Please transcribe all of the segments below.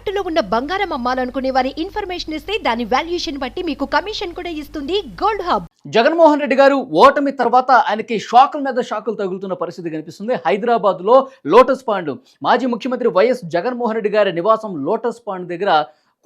తాకట్టులో ఉన్న బంగారం అమ్మాలనుకునే వారి ఇన్ఫర్మేషన్ ఇస్తే దాని వాల్యుయేషన్ బట్టి మీకు కమిషన్ కూడా ఇస్తుంది గోల్డ్ హబ్. జగన్మోహన్ రెడ్డి గారు ఓటమి తర్వాత ఆయనకి షాకుల మీద షాకులు తగులుతున్న పరిస్థితి కనిపిస్తుంది. హైదరాబాద్లో లోటస్ పాండ్ మాజీ ముఖ్యమంత్రి వైఎస్ జగన్మోహన్ రెడ్డి గారి నివాసం లోటస్ పాండ్ దగ్గర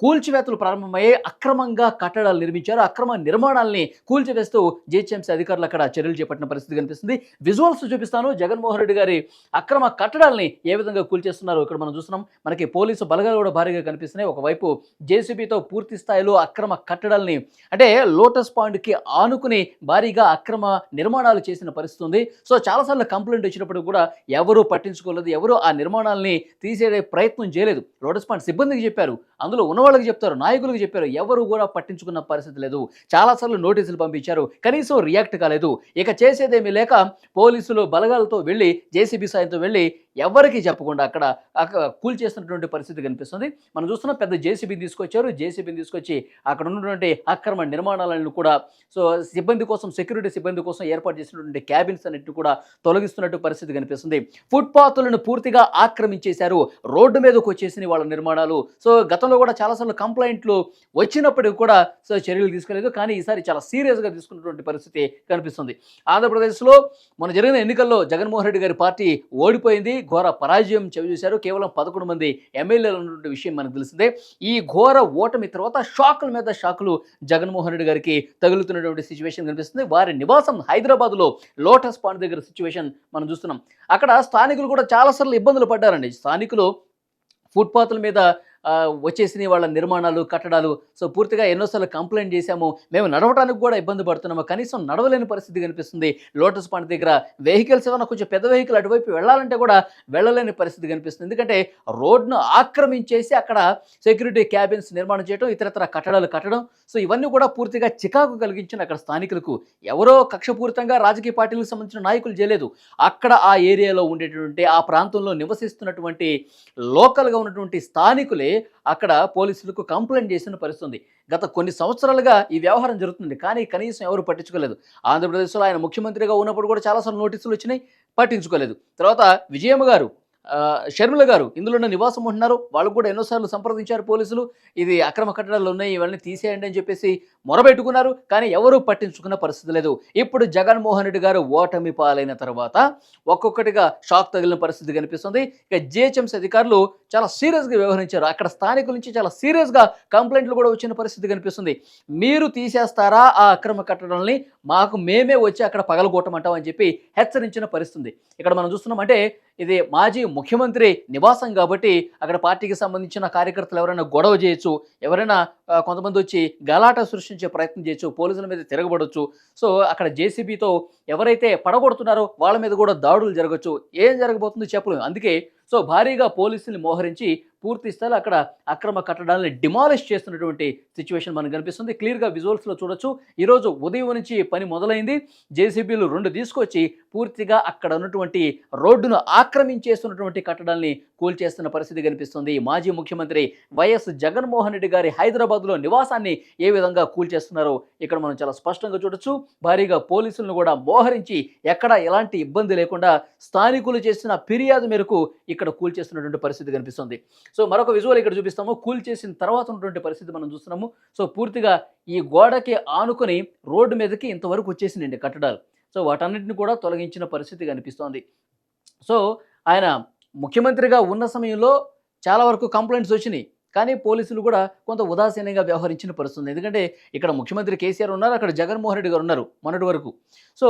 కూల్చివేతలు ప్రారంభమయ్యే అక్రమంగా కట్టడాలు నిర్మించారు. అక్రమ నిర్మాణాలని కూల్చివేస్తూ జిహెచ్ఎంసీ అధికారులు అక్కడ చర్యలు చేపట్టిన పరిస్థితి కనిపిస్తుంది. విజువల్స్ చూపిస్తాను. జగన్మోహన్ రెడ్డి గారి అక్రమ కట్టడాలని ఏ విధంగా కూల్చేస్తున్నారో ఇక్కడ మనం చూస్తున్నాం. మనకి పోలీసు బలగాలు కూడా భారీగా కనిపిస్తున్నాయి. ఒకవైపు జేసీబీతో పూర్తి స్థాయిలో అక్రమ కట్టడాలని అంటే లోటస్ పాండ్కి ఆనుకుని భారీగా అక్రమ నిర్మాణాలు చేసిన పరిస్థితి ఉంది. సో చాలాసార్లు కంప్లైంట్ వచ్చినప్పుడు కూడా ఎవరూ పట్టించుకోలేదు ఎవరూ ఆ నిర్మాణాలని తీసే ప్రయత్నం చేయలేదు. లోటస్ పాండ్ సిబ్బందికి చెప్పారు. అందులో ఉన్న వాళ్ళకి చెప్తారు నాయకులకు చెప్పారు. ఎవరు కూడా పట్టించుకున్న పరిస్థితి లేదు. చాలాసార్లు నోటీసులు పంపించారు. కనీసం రియాక్ట్ కాలేదు. ఇక చేసేదేమీ లేక పోలీసులు బలగాలతో వెళ్ళి జేసీబీ సాయంతో వెళ్ళి ఎవరికి చెప్పకుండా అక్కడ కూల్ చేస్తున్నటువంటి పరిస్థితి కనిపిస్తుంది. మనం చూస్తున్నాం పెద్ద జేసీబీ తీసుకొచ్చారు. జేసీబీని తీసుకొచ్చి అక్కడ ఉన్నటువంటి అక్రమ నిర్మాణాలను కూడా సో సిబ్బంది కోసం సెక్యూరిటీ సిబ్బంది కోసం ఏర్పాటు చేసినటువంటి క్యాబిన్స్ అన్నింటిని కూడా తొలగిస్తున్నట్టు పరిస్థితి కనిపిస్తుంది. ఫుట్పాత్లను పూర్తిగా ఆక్రమించేశారు. రోడ్డు మీదకు వచ్చేసిన వాళ్ళ నిర్మాణాలు. సో గతంలో కూడా చాలా చాలాసార్లు కంప్లైంట్లు వచ్చినప్పటికీ కూడా సో చర్యలు తీసుకోలేదు. కానీ ఈసారి చాలా సీరియస్గా తీసుకున్నటువంటి పరిస్థితి కనిపిస్తుంది. ఆంధ్రప్రదేశ్లో మన జరిగిన ఎన్నికల్లో జగన్మోహన్ రెడ్డి గారి పార్టీ ఓడిపోయింది. ఘోర పరాజయం చవిచూశారు కేవలం పదకొండు మంది ఎమ్మెల్యేలు ఉన్నటువంటి విషయం మనకు తెలిసిందే. ఈ ఘోర ఓటమి తర్వాత షాకుల మీద షాకులు జగన్మోహన్ రెడ్డి గారికి తగులుతున్నటువంటి సిచ్యువేషన్ కనిపిస్తుంది. వారి నివాసం హైదరాబాద్లో లోటస్ పాండ్ దగ్గర సిచ్యువేషన్ మనం చూస్తున్నాం. అక్కడ స్థానికులు కూడా చాలాసార్లు ఇబ్బందులు పడ్డారండి. స్థానికులు ఫుట్పాత్ల మీద వచ్చేసినాయి వాళ్ళ నిర్మాణాలు కట్టడాలు. సో పూర్తిగా ఎన్నోసార్లు కంప్లైంట్ చేశాము. మేము నడవడానికి కూడా ఇబ్బంది పడుతున్నాము. కనీసం నడవలేని పరిస్థితి కనిపిస్తుంది. లోటస్ పాండ్ దగ్గర వెహికల్స్ ఏమైనా కొంచెం పెద్ద వెహికల్ అటువైపు వెళ్ళాలంటే కూడా వెళ్ళలేని పరిస్థితి కనిపిస్తుంది. ఎందుకంటే రోడ్ను ఆక్రమించేసి అక్కడ సెక్యూరిటీ క్యాబిన్స్ నిర్మాణం చేయడం ఇతరత్ర కట్టడాలు కట్టడం. సో ఇవన్నీ కూడా పూర్తిగా చికాకు కలిగించిన అక్కడ స్థానికులకు ఎవరో కక్షపూరితంగా రాజకీయ పార్టీలకు సంబంధించిన నాయకులు చేయలేదు. అక్కడ ఆ ఏరియాలో ఉండేటువంటి ఆ ప్రాంతంలో నివసిస్తున్నటువంటి లోకల్గా ఉన్నటువంటి స్థానికులే అక్కడ పోలీసులకు కంప్లైంట్ చేసిన పరిస్థితి ఉంది గత కొన్ని సంవత్సరాలుగా ఈ వ్యవహారం జరుగుతుంది. కానీ కనీసం ఎవరు పట్టించుకోలేదు. ఆంధ్రప్రదేశ్లో ఆయన ముఖ్యమంత్రిగా ఉన్నప్పుడు కూడా చాలాసార్లు నోటీసులు వచ్చినాయి. పట్టించుకోలేదు. తర్వాత విజయమ్మ గారు షర్మిల గారు ఇందులోనే నివాసం ఉంటున్నారు. వాళ్ళు కూడా ఎన్నోసార్లు సంప్రదించారు పోలీసులు. ఇది అక్రమ కట్టడాలు ఉన్నాయి ఇవన్నీ తీసేయండి అని చెప్పేసి మొరబెట్టుకున్నారు కానీ ఎవరూ పట్టించుకున్న పరిస్థితి లేదు. ఇప్పుడు జగన్మోహన్ రెడ్డి గారు ఓటమి పాలైన తర్వాత ఒక్కొక్కటిగా షాక్ తగిలిన పరిస్థితి కనిపిస్తుంది. ఇక జిహెచ్ఎంసీ అధికారులు చాలా సీరియస్గా వ్యవహరించారు. అక్కడ స్థానికుల నుంచి చాలా సీరియస్గా కంప్లైంట్లు కూడా వచ్చిన పరిస్థితి కనిపిస్తుంది. మీరు తీసేస్తారా ఆ అక్రమ కట్టడాలని? మాకు మేమే వచ్చి అక్కడ పగలగొట్టమంటాం అని చెప్పి హెచ్చరించిన పరిస్థితి ఇక్కడ మనం చూస్తున్నాం అంటే ఇది మాజీ ముఖ్యమంత్రి నివాసం కాబట్టి అక్కడ పార్టీకి సంబంధించిన కార్యకర్తలు ఎవరైనా గొడవ చేయొచ్చు ఎవరైనా కొంతమంది వచ్చి గలాట సృష్టించే ప్రయత్నం చేయొచ్చు పోలీసుల మీద తిరగబడవచ్చు సో అక్కడ జేసీబీతో ఎవరైతే పడగొడుతున్నారో వాళ్ళ మీద కూడా దాడులు జరగచ్చు. ఏం జరగబోతుందో చెప్పలేము. అందుకే సో భారీగా పోలీసుల్ని మోహరించి పూర్తి స్థాయిలో అక్కడ అక్రమ కట్టడాలను డిమాలిష్ చేస్తున్నటువంటి సిచ్యువేషన్ మనకు కనిపిస్తుంది. క్లియర్గా విజువల్స్లో చూడొచ్చు. ఈరోజు ఉదయం నుంచి పని మొదలైంది. జేసీబీలు రెండు తీసుకొచ్చి పూర్తిగా అక్కడ ఉన్నటువంటి రోడ్డును ఆక్రమించేస్తున్నటువంటి కట్టడాల్ని కూల్చేస్తున్న పరిస్థితి కనిపిస్తుంది. మాజీ ముఖ్యమంత్రి వైఎస్ జగన్మోహన్ రెడ్డి గారి హైదరాబాద్లో నివాసాన్ని ఏ విధంగా కూల్చేస్తున్నారో ఇక్కడ మనం చాలా స్పష్టంగా చూడొచ్చు. భారీగా పోలీసులను కూడా మోహరించి ఎక్కడ ఎలాంటి ఇబ్బంది లేకుండా స్థానికులు చేసిన ఫిర్యాదు మేరకు ఇక్కడ కూల్చేస్తున్నటువంటి పరిస్థితి కనిపిస్తుంది. సో మరొక విజువల్ ఇక్కడ చూపిస్తాము. కూల్ చేసిన తర్వాత ఉన్నటువంటి పరిస్థితి మనం చూస్తున్నాము. సో పూర్తిగా ఈ గోడకి ఆనుకొని రోడ్డు మీదకి ఇంతవరకు వచ్చేసిందండి కట్టడాలు. సో వాటన్నిటిని కూడా తొలగించిన పరిస్థితి కనిపిస్తోంది. సో ఆయన ముఖ్యమంత్రిగా ఉన్న సమయంలో చాలా వరకు కంప్లైంట్స్ వచ్చినాయి. కానీ పోలీసులు కూడా కొంత ఉదాసీనంగా వ్యవహరించిన పరిస్థితుంది ఎందుకంటే ఇక్కడ ముఖ్యమంత్రి కేసీఆర్ ఉన్నారు అక్కడ జగన్మోహన్ రెడ్డి గారు ఉన్నారు మొన్నటి వరకు. సో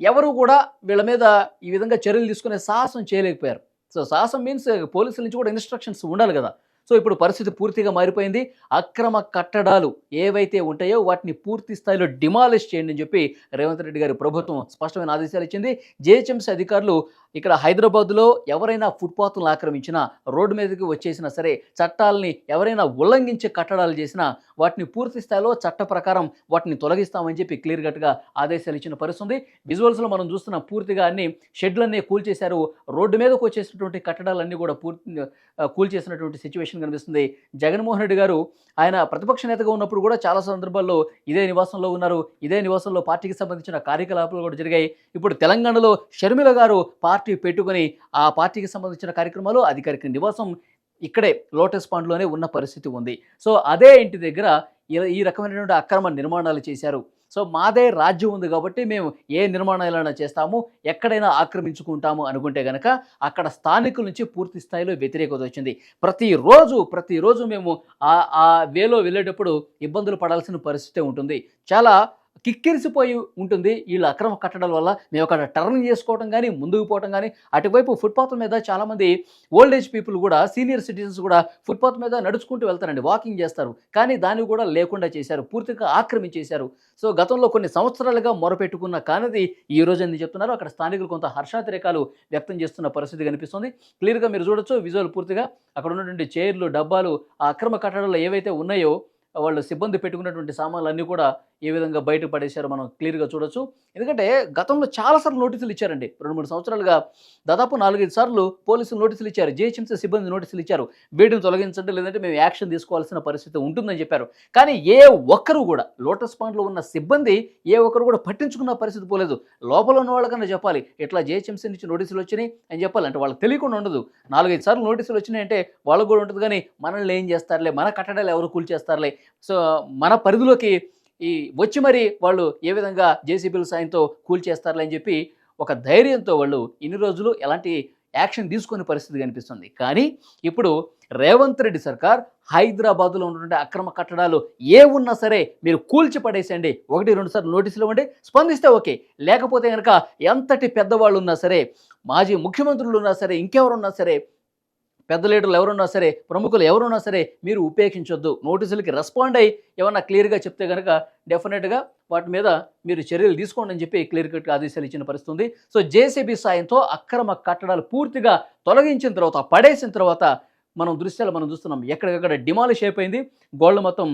ఎవరు కూడా వీళ్ళ మీద ఈ విధంగా చర్యలు తీసుకునే సాహసం చేయలేకపోయారు. సో సాహసం మీన్స్ పోలీసుల నుంచి కూడా ఇన్స్ట్రక్షన్స్ ఉండాలి కదా. సో ఇప్పుడు పరిస్థితి పూర్తిగా మారిపోయింది. అక్రమ కట్టడాలు ఏవైతే ఉంటాయో వాటిని పూర్తి స్థాయిలో డిమాలిష్ చేయండి అని చెప్పి రేవంత్ రెడ్డి గారి ప్రభుత్వం స్పష్టమైన ఆదేశాలు ఇచ్చింది. జిహెచ్ఎంసీ అధికారులు ఇక్కడ హైదరాబాద్లో ఎవరైనా ఫుట్పాత్లను ఆక్రమించినా రోడ్డు మీదకి వచ్చేసినా సరే చట్టాలని ఎవరైనా ఉల్లంఘించే కట్టడాలు చేసినా వాటిని పూర్తి స్థాయిలో చట్ట ప్రకారం వాటిని తొలగిస్తామని చెప్పి క్లియర్ కట్గా ఆదేశాలు ఇచ్చిన పరిస్థితుంది. విజువల్స్లో మనం చూస్తున్న పూర్తిగా అన్ని షెడ్లన్నీ కూల్చేశారు. రోడ్డు మీదకు వచ్చేసినటువంటి కట్టడాలన్నీ కూడా పూర్తి కూల్చేసినటువంటి సిచ్యువేషన్ కనిపిస్తుంది. జగన్మోహన్ రెడ్డి గారు ఆయన ప్రతిపక్ష నేతగా ఉన్నప్పుడు కూడా చాలా సందర్భాల్లో ఇదే నివాసంలో ఉన్నారు. ఇదే నివాసంలో పార్టీకి సంబంధించిన కార్యకలాపాలు కూడా జరిగాయి. ఇప్పుడు తెలంగాణలో షర్మిల గారు పార్టీ పార్టీ పెట్టుకొని ఆ పార్టీకి సంబంధించిన కార్యక్రమాలు అధికారిక నివాసం ఇక్కడే లోటస్ పాండ్లోనే ఉన్న పరిస్థితి ఉంది. సో అదే ఇంటి దగ్గర ఈ- ఈ రకమైనటువంటి అక్రమ నిర్మాణాలు చేశారు. సో మాదే రాజ్యం ఉంది కాబట్టి మేము ఏ నిర్మాణాలైనా చేస్తాము ఎక్కడైనా ఆక్రమించుకుంటాము అనుకుంటే గనక అక్కడ స్థానికుల నుంచి పూర్తి స్థాయిలో వ్యతిరేకత వచ్చింది. ప్రతిరోజు ప్రతిరోజు మేము ఆ ఆ వేలో వెళ్ళేటప్పుడు ఇబ్బందులు పడాల్సిన పరిస్థితి ఉంటుంది. చాలా కిక్కిరిసిపోయి ఉంటుంది. వీళ్ళ అక్రమ కట్టడాల వల్ల మేము అక్కడ టర్న్ చేసుకోవడం కానీ ముందుకు పోవడం కానీ అటువైపు ఫుట్పాత్ మీద చాలామంది ఓల్డ్ ఏజ్ పీపుల్ కూడా సీనియర్ సిటిజన్స్ కూడా ఫుట్పాత్ మీద నడుచుకుంటూ వెళ్తారండి. వాకింగ్ చేస్తారు. కానీ దాన్ని కూడా లేకుండా చేశారు. పూర్తిగా ఆక్రమించేశారు. సో గతంలో కొన్ని సంవత్సరాలుగా మొరపెట్టుకున్న కానిది ఈ రోజు చెప్తున్నారు? అక్కడ స్థానికులు కొంత హర్షాతిరేకాలు వ్యక్తం చేస్తున్న పరిస్థితి కనిపిస్తుంది. క్లియర్గా మీరు చూడొచ్చు విజువల్ పూర్తిగా అక్కడ ఉన్నటువంటి చైర్లు డబ్బాలు ఆ అక్రమ కట్టడాలు ఏవైతే ఉన్నాయో వాళ్ళు సిబ్బంది పెట్టుకున్నటువంటి సామాన్లు అన్నీ కూడా ఏ విధంగా బయట పడేశారో మనం క్లియర్గా చూడొచ్చు. ఎందుకంటే గతంలో చాలాసార్లు నోటీసులు ఇచ్చారండి. రెండు మూడు సంవత్సరాలుగా దాదాపు నాలుగైదు సార్లు పోలీసులు నోటీసులు ఇచ్చారు. జిహెచ్ఎంసీ సిబ్బంది నోటీసులు ఇచ్చారు. వీటిని తొలగించండి లేదంటే మేము యాక్షన్ తీసుకోవాల్సిన పరిస్థితి ఉంటుందని చెప్పారు. కానీ ఏ ఒక్కరు కూడా లోటస్ పాయింట్లో ఉన్న సిబ్బంది ఏ ఒక్కరు కూడా పట్టించుకున్న పరిస్థితి పోలేదు. లోపల ఉన్న వాళ్ళకన్నా చెప్పాలి ఇట్లా జిహెచ్ఎంసీ నుంచి నోటీసులు వచ్చినాయి అని చెప్పాలి. అంటే వాళ్ళకి తెలియకుండా ఉండదు. నాలుగైదు సార్లు నోటీసులు వచ్చినాయి అంటే వాళ్ళకు కూడా ఉంటుంది కానీ మనల్ని ఏం చేస్తారులే? మన కట్టడాలు ఎవరు కూల్చేస్తారులే? సో మన పరిధిలోకి ఈ వచ్చి మరి వాళ్ళు ఏ విధంగా జేసీబీల సాయంతో కూల్చేస్తారులే అని చెప్పి ఒక ధైర్యంతో వాళ్ళు ఇన్ని రోజులు ఎలాంటి యాక్షన్ తీసుకునే పరిస్థితి కనిపిస్తుంది. కానీ ఇప్పుడు రేవంత్ రెడ్డి సర్కార్ హైదరాబాద్లో ఉన్నటువంటి అక్రమ కట్టడాలు ఏ ఉన్నా సరే మీరు కూల్చి పడేసేయండి. ఒకటి రెండు సార్లు నోటీసులు ఇవ్వండి. స్పందిస్తే ఓకే. లేకపోతే కనుక ఎంతటి పెద్దవాళ్ళు ఉన్నా సరే మాజీ ముఖ్యమంత్రులు ఉన్నా సరే ఇంకెవరున్నా సరే పెద్ద లీడర్లు ఎవరున్నా సరే ప్రముఖులు ఎవరున్నా సరే మీరు ఉపేక్షించొద్దు. నోటీసులకి రెస్పాండ్ అయ్యి ఏమన్నా క్లియర్గా చెప్తే కనుక డెఫినెట్గా వాటి మీద మీరు చర్యలు తీసుకోండి అని చెప్పి క్లియర్ కట్గా ఆదేశాలు ఇచ్చిన పరిస్థితుంది. సో జేసీబీ సాయంతో అక్రమ కట్టడాలు పూర్తిగా తొలగించిన తర్వాత పడేసిన తర్వాత మనం దృశ్యాలు మనం చూస్తున్నాం. ఎక్కడికక్కడ డిమాలిష్ అయిపోయింది. గోల్డ్ మొత్తం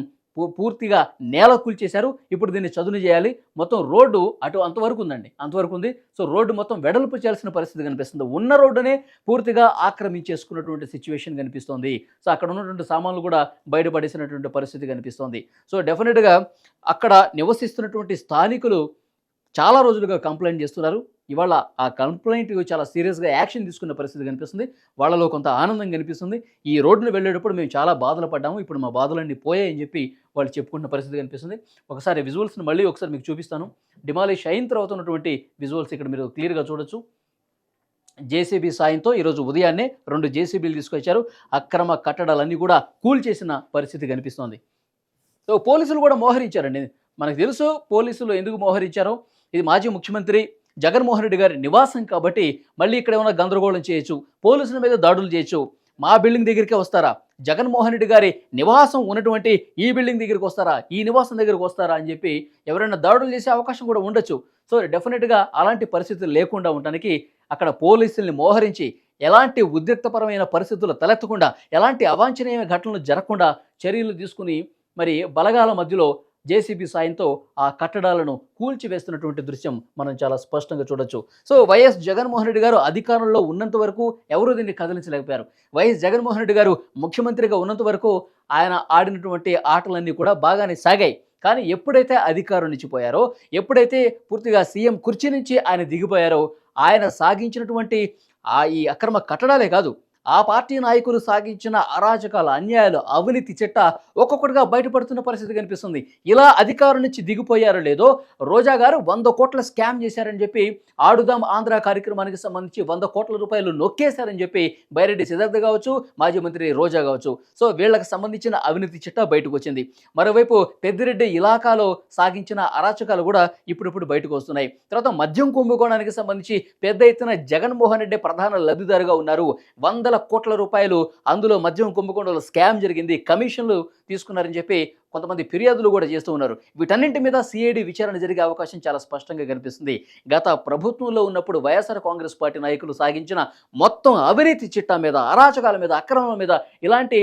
పూర్తిగా నేల కూల్చేశారు. ఇప్పుడు దీన్ని చదును చేయాలి. మొత్తం రోడ్డు అటు అంతవరకు ఉందండి. అంతవరకు ఉంది. సో రోడ్డు మొత్తం వెడల్పు చేయాల్సిన పరిస్థితి కనిపిస్తుంది. ఉన్న రోడ్డునే పూర్తిగా ఆక్రమించేసుకున్నటువంటి సిచ్యువేషన్ కనిపిస్తోంది. సో అక్కడ ఉన్నటువంటి సామాన్లు కూడా బయటపడేసినటువంటి పరిస్థితి కనిపిస్తోంది. సో డెఫినెట్గా అక్కడ నివసిస్తున్నటువంటి స్థానికులు చాలా రోజులుగా కంప్లైంట్ చేస్తున్నారు. ఇవాళ ఆ కంప్లైంట్ చాలా సీరియస్గా యాక్షన్ తీసుకున్న పరిస్థితి కనిపిస్తుంది. వాళ్ళలో కొంత ఆనందం కనిపిస్తుంది. ఈ రోడ్లు వెళ్ళేటప్పుడు మేము చాలా బాధలు పడ్డాము. ఇప్పుడు మా బాధలన్నీ పోయాయని చెప్పి వాళ్ళు చెప్పుకుంటున్న పరిస్థితి కనిపిస్తుంది. ఒకసారి విజువల్స్ని మళ్ళీ ఒకసారి మీకు చూపిస్తాను. డిమాలిష్ అయిన తర్వాత ఉన్నటువంటి విజువల్స్ ఇక్కడ మీరు క్లియర్గా చూడొచ్చు. జేసీబీ సాయంతో ఈరోజు ఉదయాన్నే రెండు జేసీబీలు తీసుకొచ్చారు. అక్రమ కట్టడాలన్నీ కూడా కూల్ చేసిన పరిస్థితి కనిపిస్తోంది. సో పోలీసులు కూడా మోహరించారండి. మనకు తెలుసు పోలీసులు ఎందుకు మోహరించారో. ఇది మాజీ ముఖ్యమంత్రి జగన్మోహన్ రెడ్డి గారి నివాసం కాబట్టి మళ్ళీ ఇక్కడ ఏమైనా గందరగోళం చేయొచ్చు పోలీసుల మీద దాడులు చేయొచ్చు. మా బిల్డింగ్ దగ్గరికే వస్తారా? జగన్మోహన్ రెడ్డి గారి నివాసం ఉన్నటువంటి ఈ బిల్డింగ్ దగ్గరికి వస్తారా? ఈ నివాసం దగ్గరికి వస్తారా అని చెప్పి ఎవరైనా దాడులు చేసే అవకాశం కూడా ఉండొచ్చు. సో డెఫినెట్గా అలాంటి పరిస్థితులు లేకుండా ఉండడానికి అక్కడ పోలీసుల్ని మోహరించి ఎలాంటి ఉద్రిక్తపరమైన పరిస్థితులు తలెత్తకుండా ఎలాంటి అవాంఛనీయ ఘటనలు జరగకుండా చర్యలు తీసుకుని మరి బలగాల మధ్యలో జేసీబీ సాయంతో ఆ కట్టడాలను కూల్చివేస్తున్నటువంటి దృశ్యం మనం చాలా స్పష్టంగా చూడొచ్చు. సో వైఎస్ జగన్మోహన్ రెడ్డి గారు అధికారంలో ఉన్నంత వరకు ఎవరూ దీన్ని కదిలించలేకపోయారు. వైఎస్ జగన్మోహన్ రెడ్డి గారు ముఖ్యమంత్రిగా ఉన్నంత వరకు ఆయన ఆడినటువంటి ఆటలన్నీ కూడా బాగానే సాగాయి. కానీ ఎప్పుడైతే అధికారం నుంచి పోయారో ఎప్పుడైతే పూర్తిగా సీఎం కుర్చీ నుంచి ఆయన దిగిపోయారో ఆయన సాగించినటువంటి ఆ ఈ అక్రమ కట్టడాలే కాదు ఆ పార్టీ నాయకులు సాగించిన అరాచకాలు అన్యాయాలు అవినీతి చిట్ట ఒక్కొక్కటిగా బయటపడుతున్న పరిస్థితి కనిపిస్తుంది. ఇలా అధికారం నుంచి దిగిపోయారో లేదో రోజా గారు వంద కోట్ల స్కామ్ చేశారని చెప్పి ఆడుదాం ఆంధ్ర కార్యక్రమానికి సంబంధించి వంద కోట్ల రూపాయలు నొక్కేశారని చెప్పి బైరెడ్డి సిద్ధార్థ కావచ్చు మాజీ మంత్రి రోజా కావచ్చు. సో వీళ్ళకి సంబంధించిన అవినీతి చిట్ట బయటకు వచ్చింది. మరోవైపు పెద్దిరెడ్డి ఇలాకాలో సాగించిన అరాచకాలు కూడా ఇప్పుడిప్పుడు బయటకు వస్తున్నాయి. తర్వాత మద్యం కుంభకోణానికి సంబంధించి పెద్ద ఎత్తున జగన్మోహన్ రెడ్డి ప్రధాన లబ్ధిదారుగా ఉన్నారు. వంద వందల కోట్ల రూపాయలు అందులో మద్యం కుంభకోణంలో స్కామ్ జరిగింది కమిషన్లు తీసుకున్నారని చెప్పి కొంతమంది ఫిర్యాదులు కూడా చేస్తూ ఉన్నారు. వీటన్నింటి మీద సిఐడి విచారణ జరిగే అవకాశం చాలా స్పష్టంగా కనిపిస్తుంది. గత ప్రభుత్వంలో ఉన్నప్పుడు వైఎస్ఆర్ కాంగ్రెస్ పార్టీ నాయకులు సాగించిన మొత్తం అవినీతి చిట్టా మీద అరాచకాల మీద అక్రమం మీద ఇలాంటి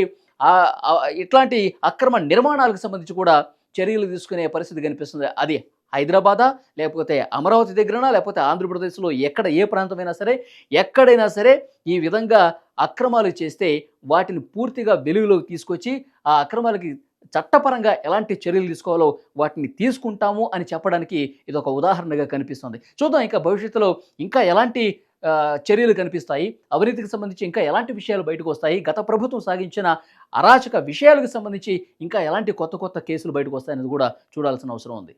ఇట్లాంటి అక్రమ నిర్మాణాలకు సంబంధించి కూడా చర్యలు తీసుకునే పరిస్థితి కనిపిస్తుంది. అది హైదరాబాదా లేకపోతే అమరావతి దగ్గరనా లేకపోతే ఆంధ్రప్రదేశ్లో ఎక్కడ ఏ ప్రాంతమైనా సరే ఎక్కడైనా సరే ఈ విధంగా అక్రమాలు చేస్తే వాటిని పూర్తిగా వెలుగులోకి తీసుకొచ్చి ఆ అక్రమాలకి చట్టపరంగా ఎలాంటి చర్యలు తీసుకోవాలో వాటిని తీసుకుంటాము అని చెప్పడానికి ఇది ఒక ఉదాహరణగా కనిపిస్తుంది. చూద్దాం ఇంకా భవిష్యత్తులో ఇంకా ఎలాంటి చర్యలు కనిపిస్తాయి అవినీతికి సంబంధించి ఇంకా ఎలాంటి విషయాలు బయటకు వస్తాయి గత ప్రభుత్వం సాగించిన అరాచక విషయాలకు సంబంధించి ఇంకా ఎలాంటి కొత్త కొత్త కేసులు బయటకు వస్తాయనేది కూడా చూడాల్సిన అవసరం ఉంది.